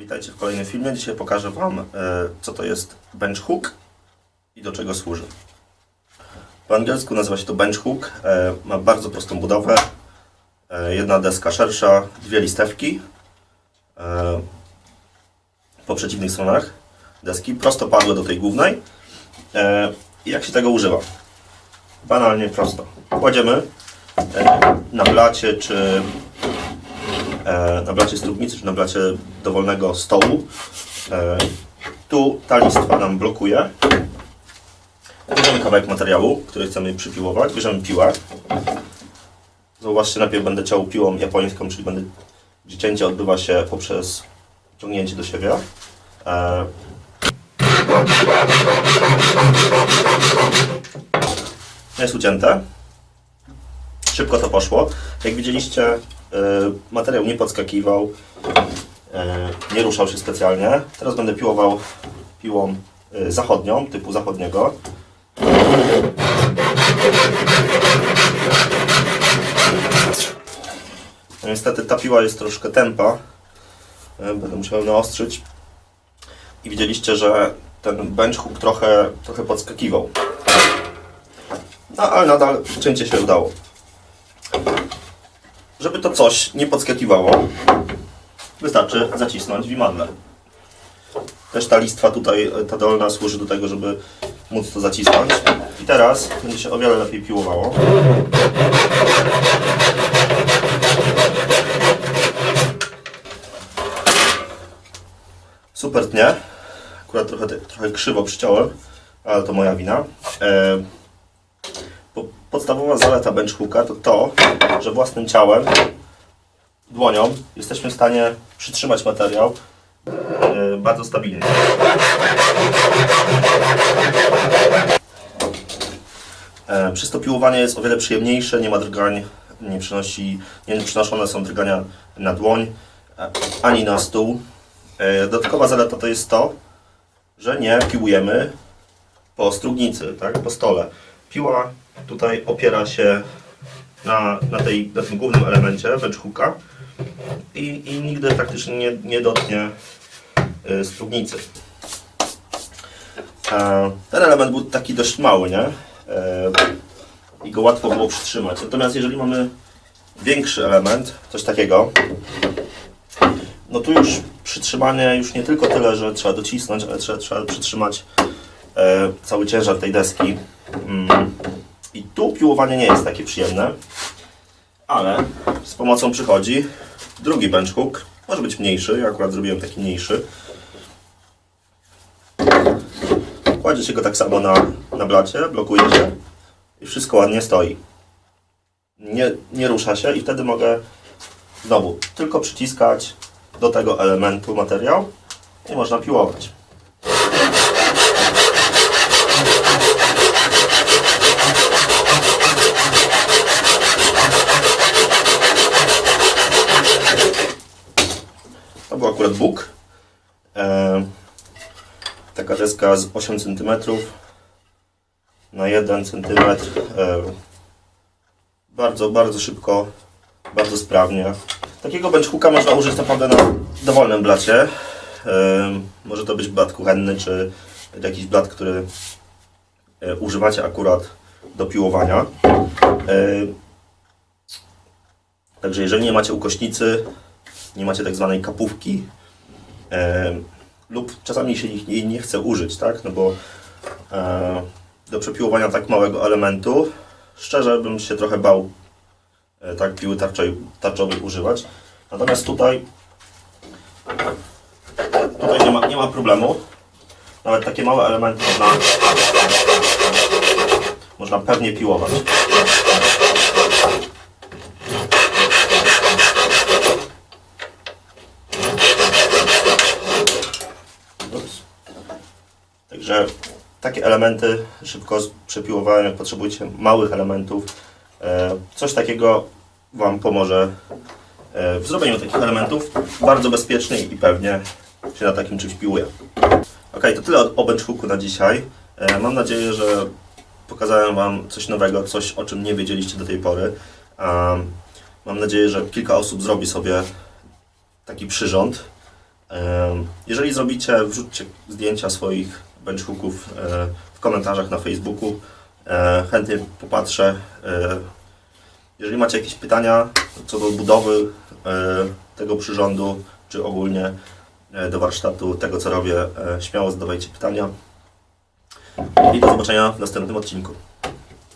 Witajcie w kolejnym filmie. Dzisiaj pokażę Wam, e, co to jest bench hook i do czego służy. Po angielsku nazywa się to bench hook. E, Ma bardzo prostą budowę. E, Jedna deska szersza, dwie listewki po przeciwnych stronach deski, prostopadłe do tej głównej. Jak się tego używa? Banalnie prosto. Kładziemy na blacie czy na blacie strugnicy czy na blacie dowolnego stołu. E, tu ta listwa nam blokuje. Bierzemy kawałek materiału, który chcemy przypiłować, bierzemy piłę. Zauważcie, najpierw będę ciął piłą japońską, czyli będę, gdzie cięcie odbywa się poprzez ciągnięcie do siebie. E, jest ucięte. Szybko to poszło. Jak widzieliście, e, materiał nie podskakiwał, e, nie ruszał się specjalnie. Teraz będę piłował piłą e, zachodnią, typu zachodniego. No Niestety ta piła jest troszkę tempa. E, Będę musiał naostrzyć. I widzieliście, że ten bench hook trochę, trochę podskakiwał. No ale nadal cięcie się udało. Żeby to coś nie podskakiwało, wystarczy zacisnąć w imadle. Też ta listwa tutaj, ta dolna służy do tego, żeby móc to zacisnąć. I teraz będzie się o wiele lepiej piłowało. Super tnie. Akurat trochę, trochę krzywo przyciąłem, ale to moja wina. E, podstawowa zaleta bench hooka to to, że własnym ciałem, dłonią, jesteśmy w stanie przytrzymać materiał e, bardzo stabilnie. E, Przez to piłowanie jest o wiele przyjemniejsze, nie ma drgań, nie, przynosi, nie przynoszone są drgania na dłoń e, ani na stół. Dodatkowa zaleta to jest to, że nie piłujemy po strugnicy, tak, po stole. Piła tutaj opiera się na, na, tej, na tym głównym elemencie bench hooka i, i nigdy praktycznie nie, nie dotknie y, strugnicy. Ten element był taki dość mały, nie? E, I go łatwo było przytrzymać. Natomiast jeżeli mamy większy element, coś takiego, no tu już przytrzymanie już nie tylko tyle, że trzeba docisnąć, ale trzeba, trzeba przytrzymać e, cały ciężar tej deski. Piłowanie nie jest takie przyjemne, ale z pomocą przychodzi drugi bench hook. Może być mniejszy, ja akurat zrobiłem taki mniejszy. Kładzie się go tak samo na, na blacie, blokuje się i wszystko ładnie stoi. Nie, nie rusza się i wtedy mogę znowu tylko przyciskać do tego elementu materiał i można piłować. Akurat Bóg. E, taka deska z 8 cm na 1 cm. E, bardzo, bardzo szybko, bardzo sprawnie. Takiego bench hooka można użyć naprawdę na dowolnym blacie. E, może to być blat kuchenny, czy jakiś blat, który e, używacie akurat do piłowania. E, Także jeżeli nie macie ukośnicy, nie macie tak zwanej kapówki e, lub czasami się ich jej nie chce użyć, tak? No bo e, do przepiłowania tak małego elementu szczerze bym się trochę bał e, tak piły tarczowej, tarczowej używać. Natomiast tutaj tutaj nie ma, nie ma problemu. Nawet takie małe elementy można można pewnie piłować. Także takie elementy szybko przepiłowania, jak potrzebujecie małych elementów. E, Coś takiego Wam pomoże e, w zrobieniu takich elementów bardzo bezpiecznie i pewnie się na takim czymś piłuje. Ok, to tyle o- bench hooku na dzisiaj. E, Mam nadzieję, że pokazałem Wam coś nowego, coś o czym nie wiedzieliście do tej pory. Mam nadzieję, że kilka osób zrobi sobie taki przyrząd Jeżeli zrobicie, wrzućcie zdjęcia swoich benchhooków e, w komentarzach na Facebooku. E, Chętnie popatrzę. E, Jeżeli macie jakieś pytania co do budowy tego przyrządu, czy ogólnie do warsztatu, tego co robię, śmiało zadawajcie pytania. I do zobaczenia w następnym odcinku.